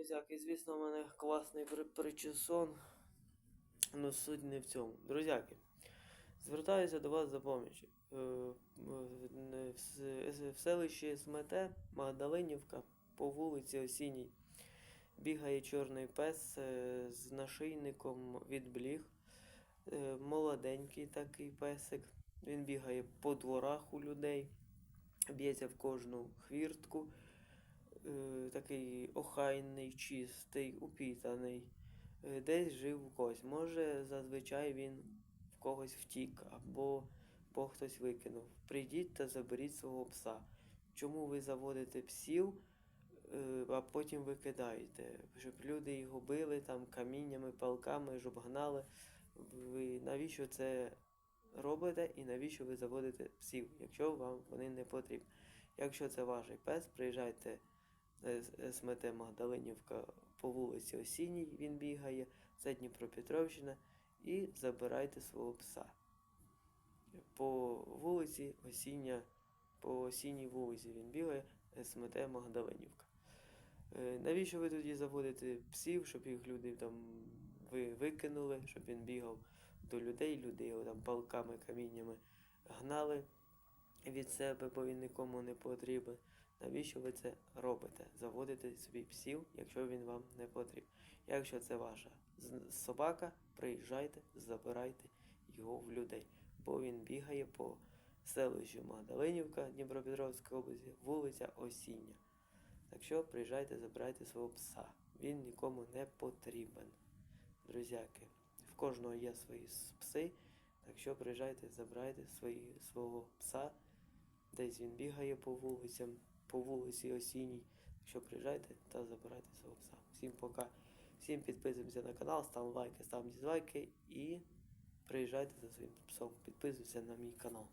Друзяки, звісно, у мене класний при- причесон. Ну, суть не в цьому. Друзяки, звертаюся до вас за поміччю. Е, е, в селищі Смете, Магдалинівка, по вулиці Осінній, бігає чорний пес е, з нашийником від бліг. Молоденький такий песик. Він бігає по дворах у людей, б'ється в кожну хвіртку. Е, Такий охайний, чистий, упітаний. Е, Десь жив у когось. Може, зазвичай він в когось втік або бо хтось викинув. Прийдіть та заберіть свого пса. Чому ви заводите псів, е, а потім викидаєте? Щоб люди його били там каміннями, палками, щоб гнали. Ви навіщо це робите і навіщо ви заводите псів, якщо вам вони не потрібні? Якщо це ваш пес, приїжджайте СМТ Магдалинівка по вулиці Осінній, він бігає, це Дніпропетровщина, і забирайте свого пса. По вулиці Осіння, по осінній вулиці він бігає, СМТ Магдалинівка. Е, Навіщо ви тоді заводите псів, щоб їх люди там ви викинули, щоб він бігав до людей, люди його там палками, каміннями гнали від себе, бо він нікому не потрібен. Навіщо ви це робите? Заводите собі псів, якщо він вам не потрібен. Якщо це ваша собака, приїжджайте, забирайте його в людей, бо він бігає по селищу Магдалинівка Дніпропетровської області, вулиця Осіння. Так що приїжджайте, забирайте свого пса. Він нікому не потрібен. Друзяки, в кожного є свої пси. Так що приїжджайте, забирайте свої, свого пса. Десь він бігає по вулицям, по вулиці осінній. Якщо приїжджайте та забирайте свого пса. Всім пока. Всім підписуємося на канал, ставимо лайки, ставимо дізлайки і приїжджайте за своїм псом. Підписуйтесь на мій канал.